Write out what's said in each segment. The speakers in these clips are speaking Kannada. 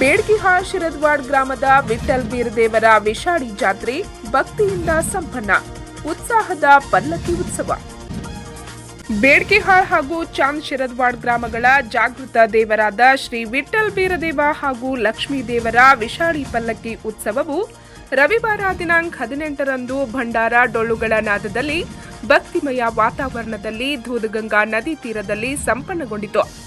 ಬೇಡ್ಗಿಹಾಳ್ ಶಿರದ್ವಾಡ್ ಗ್ರಾಮದ ವಿಠಲ್ ಬೀರದೇವರ ವಿಷಾಡಿ ಜಾತ್ರೆ ಭಕ್ತಿಯಿಂದ ಸಂಪನ್ನ, ಉತ್ಸಾಹದ ಪಲ್ಲಕ್ಕಿ ಉತ್ಸವ. ಬೇಡ್ಕಿಹಾಳ್ ಹಾಗೂ ಚಾಂದ್ ಶಿರದ್ವಾಡ್ ಗ್ರಾಮಗಳ ಜಾಗೃತ ದೇವರಾದ ಶ್ರೀ ವಿಠಲ್ ಬೀರದೇವ ಹಾಗೂ ಲಕ್ಷ್ಮೀ ದೇವರ ವಿಷಾಡಿ ಪಲ್ಲಕ್ಕಿ ಉತ್ಸವವು ರವಿವಾರ ದಿನಾಂಕ ಹದಿನೆಂಟರಂದು ಭಂಡಾರ ಡೊಳ್ಳುಗಳ ನಾದದಲ್ಲಿ ಭಕ್ತಿಮಯ ವಾತಾವರಣದಲ್ಲಿ ಧೂದಗಂಗಾ ನದಿ ತೀರದಲ್ಲಿ ಸಂಪನ್ನಗೊಂಡಿತು.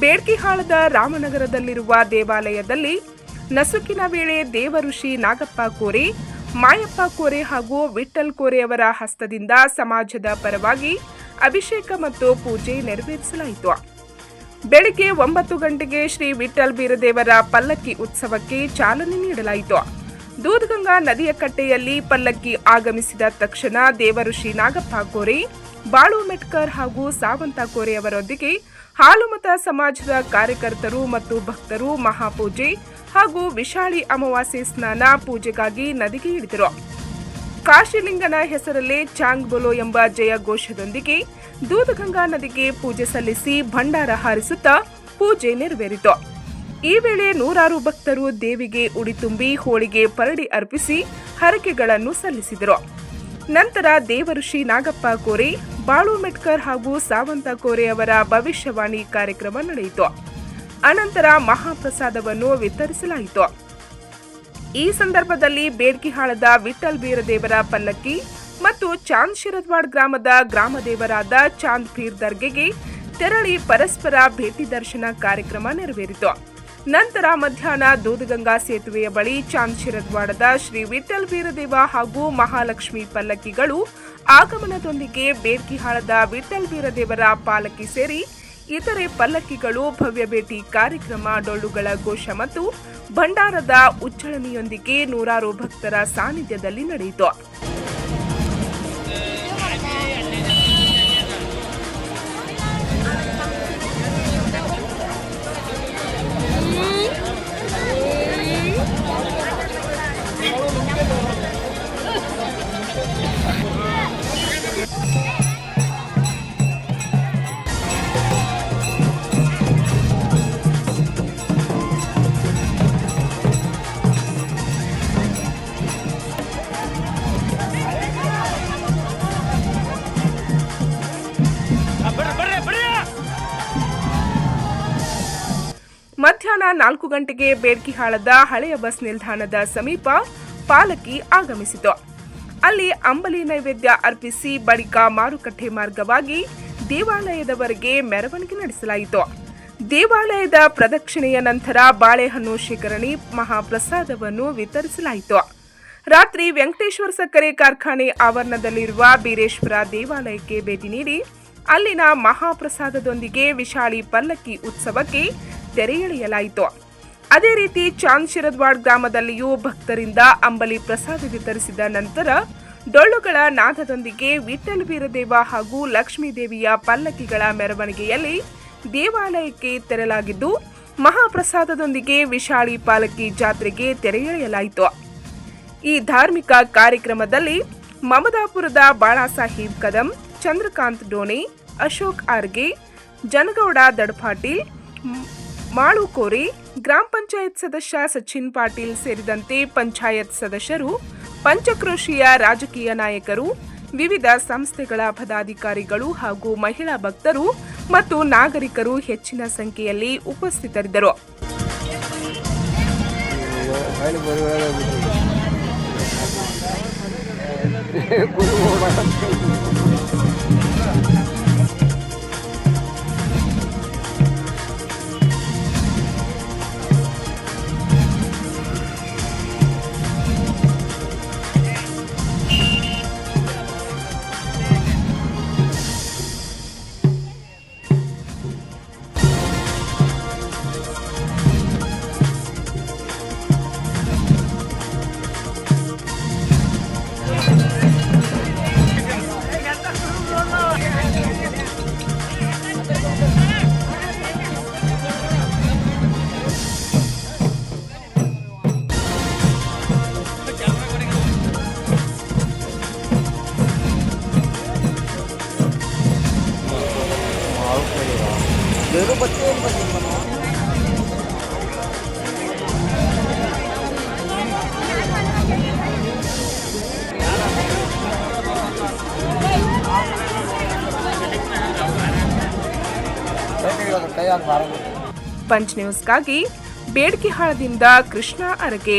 ಬೇಡ್ಕಿಹಾಳದ ರಾಮನಗರದಲ್ಲಿರುವ ದೇವಾಲಯದಲ್ಲಿ ನಸುಕಿನ ವೇಳೆ ದೇವಋಷಿ ನಾಗಪ್ಪ ಕೋರೆ, ಮಾಯಪ್ಪ ಕೋರೆ ಹಾಗೂ ವಿಠಲ್ ಕೋರೆಯವರ ಹಸ್ತದಿಂದ ಸಮಾಜದ ಪರವಾಗಿ ಅಭಿಷೇಕ ಮತ್ತು ಪೂಜೆ ನೆರವೇರಿಸಲಾಯಿತು. ಬೆಳಿಗ್ಗೆ ಒಂಬತ್ತು ಗಂಟೆಗೆ ಶ್ರೀ ವಿಠಲ್ ಬೀರದೇವರ ಪಲ್ಲಕ್ಕಿ ಉತ್ಸವಕ್ಕೆ ಚಾಲನೆ ನೀಡಲಾಯಿತು. ದೂದ್ಗಂಗಾ ನದಿಯ ಕಟ್ಟೆಯಲ್ಲಿ ಪಲ್ಲಕ್ಕಿ ಆಗಮಿಸಿದ ತಕ್ಷಣ ದೇವಋಷಿ ನಾಗಪ್ಪ ಕೋರೆ, ಬಾಳು ಮೆಟ್ಕರ್ ಹಾಗೂ ಸಾವಂತ ಕೋರೆಯವರೊಂದಿಗೆ ಹಾಲುಮತ ಸಮಾಜದ ಕಾರ್ಯಕರ್ತರು ಮತ್ತು ಭಕ್ತರು ಮಹಾಪೂಜೆ ಹಾಗೂ ವಿಶಾಳಿ ಅಮಾವಾಸ್ಯೆ ಸ್ನಾನ ಪೂಜೆಗಾಗಿ ನದಿಗೆ ಇಳಿದರು. ಕಾಶಿಲಿಂಗನ ಹೆಸರಲ್ಲೇ ಚಾಂಗ್ ಬೊಲೋ ಎಂಬ ಜಯ ಘೋಷದೊಂದಿಗೆ ದೂದಗಂಗಾ ನದಿಗೆ ಪೂಜೆ ಸಲ್ಲಿಸಿ ಭಂಡಾರ ಹಾರಿಸುತ್ತಾ ಪೂಜೆ ನೆರವೇರಿತು. ಈ ವೇಳೆ ನೂರಾರು ಭಕ್ತರು ದೇವಿಗೆ ಉಡಿ ತುಂಬಿ ಹೋಳಿಗೆ ಪರಡಿ ಅರ್ಪಿಸಿ ಹರಕೆಗಳನ್ನು ಸಲ್ಲಿಸಿದರು. ನಂತರ ದೇವಋಷಿ ನಾಗಪ್ಪ ಕೋರೆ, ಬಾಳು ಮೆಟ್ಕರ್ ಹಾಗೂ ಸಾವಂತ ಕೋರೆ ಅವರ ಭವಿಷ್ಯವಾಣಿ ಕಾರ್ಯಕ್ರಮ ನಡೆಯಿತು. ಅನಂತರ ಮಹಾಪ್ರಸಾದವನ್ನು ವಿತರಿಸಲಾಯಿತು. ಈ ಸಂದರ್ಭದಲ್ಲಿ ಬೇಡ್ಕಿಹಾಳದ ವಿಠಲ್ ಬೀರದೇವರ ಪಲ್ಲಕ್ಕಿ ಮತ್ತು ಚಾಂದ್ ಶಿರದ್ವಾಡ್ ಗ್ರಾಮದ ಗ್ರಾಮದೇವರಾದ ಚಾಂದ್ ಪೀರ್ ದರ್ಗೆಗೆ ತೆರಳಿ ಪರಸ್ಪರ ಭೇಟಿ ದರ್ಶನ ಕಾರ್ಯಕ್ರಮ ನೆರವೇರಿತು. ನಂತರ ಮಧ್ಯಾಹ್ನ ದೂದಗಂಗಾ ಸೇತುವೆಯ ಬಳಿ ಚಾಂದ್ಶಿರದ್ವಾಡದ ಶ್ರೀ ವಿಠಲ್ ವೀರದೇವ ಹಾಗೂ ಮಹಾಲಕ್ಷ್ಮಿ ಪಲ್ಲಕ್ಕಿಗಳು ಆಗಮನದೊಂದಿಗೆ ಬೇರ್ಕಿಹಾಳದ ವಿಠಲ್ ವೀರದೇವರ ಪಾಲಕಿ ಸೇರಿ ಇತರೆ ಪಲ್ಲಕ್ಕಿಗಳು ಭವ್ಯ ಭೇಟಿ ಕಾರ್ಯಕ್ರಮ ಡೊಳ್ಳುಗಳ ಘೋಷ ಮತ್ತು ಭಂಡಾರದ ಉಚ್ಚಳನೆಯೊಂದಿಗೆ ನೂರಾರು ಭಕ್ತರ ಸಾನ್ನಿಧ್ಯದಲ್ಲಿ ನಡೆಯಿತು. ನಾಲ್ಕು ಗಂಟೆಗೆ ಬೇಡ್ಕಿಹಾಳದ ಹಳೆಯ ಬಸ್ ನಿಲ್ದಾಣದ ಸಮೀಪ ಪಾಲಕಿ ಆಗಮಿಸಿತು. ಅಲ್ಲಿ ಅಂಬಲಿ ನೈವೇದ್ಯ ಅರ್ಪಿಸಿ ಬಳಿಕ ಮಾರುಕಟ್ಟೆ ಮಾರ್ಗವಾಗಿ ದೇವಾಲಯದವರೆಗೆ ಮೆರವಣಿಗೆ ನಡೆಸಲಾಯಿತು. ದೇವಾಲಯದ ಪ್ರದಕ್ಷಿಣೆಯ ನಂತರ ಬಾಳೆಹಣ್ಣು ಶೇಖರಣಿ, ಮಹಾಪ್ರಸಾದವನ್ನು ವಿತರಿಸಲಾಯಿತು. ರಾತ್ರಿ ವೆಂಕಟೇಶ್ವರ ಸಕ್ಕರೆ ಕಾರ್ಖಾನೆ ಆವರಣದಲ್ಲಿರುವ ಬೀರೇಶ್ವರ ದೇವಾಲಯಕ್ಕೆ ಭೇಟಿ ನೀಡಿ, ಅಲ್ಲಿನ ಮಹಾಪ್ರಸಾದದೊಂದಿಗೆ ವಿಶಾಲಿ ಪಲ್ಲಕ್ಕಿ ಉತ್ಸವಕ್ಕೆ ತೆರೆ ಎಳೆಯಲಾಯಿತು. ಅದೇ ರೀತಿ ಚಾಂದ್ ಶಿರದ್ವಾಡ್ ಗ್ರಾಮದಲ್ಲಿಯೂ ಭಕ್ತರಿಂದ ಅಂಬಲಿ ಪ್ರಸಾದ ವಿತರಿಸಿದ ನಂತರ ಡೊಳ್ಳುಗಳ ನಾದದೊಂದಿಗೆ ವಿಠಲ್ ವೀರದೇವ ಹಾಗೂ ಲಕ್ಷ್ಮೀದೇವಿಯ ಪಲ್ಲಕ್ಕಿಗಳ ಮೆರವಣಿಗೆಯಲ್ಲಿ ದೇವಾಲಯಕ್ಕೆ ತೆರಲಾಗಿದ್ದು, ಮಹಾಪ್ರಸಾದದೊಂದಿಗೆ ವಿಶಾಳಿ ಪಾಲಕಿ ಜಾತ್ರೆಗೆ ತೆರೆ ಎಳೆಯಲಾಯಿತು. ಈ ಧಾರ್ಮಿಕ ಕಾರ್ಯಕ್ರಮದಲ್ಲಿ ಮಮದಾಪುರದ ಬಾಳಾಸಾಹೇಬ್ ಕದಂ, ಚಂದ್ರಕಾಂತ್ ಡೋಣೆ, ಅಶೋಕ್ ಆರ್ಗೆ, ಜನಗೌಡ ದಡ್ಪಾಟೀಲ್ ಮಾಳು ಕೋರೆ ಗ್ರಾಮ ಪಂಚಾಯತ್ ಸದಸ್ಯ ಸಚಿನ್ ಪಾಟೀಲ್ ಸೇರಿದಂತೆ ಪಂಚಾಯತ್ ಸದಸ್ಯರು, ಪಂಚಕ್ರೋಶಿಯ ರಾಜಕೀಯ ನಾಯಕರು, ವಿವಿಧ ಸಂಸ್ಥೆಗಳ ಪದಾಧಿಕಾರಿಗಳು ಹಾಗೂ ಮಹಿಳಾ ಭಕ್ತರು ಮತ್ತು ನಾಗರಿಕರು ಹೆಚ್ಚಿನ ಸಂಖ್ಯೆಯಲ್ಲಿ ಉಪಸ್ಥಿತರಿದ್ದರು. ಪಂಚ್ ನ್ಯೂಸ್ಗಾಗಿ ಬೇಡ್ಕಿಹಾಳದಿಂದ ಕೃಷ್ಣ ಅರಗೆ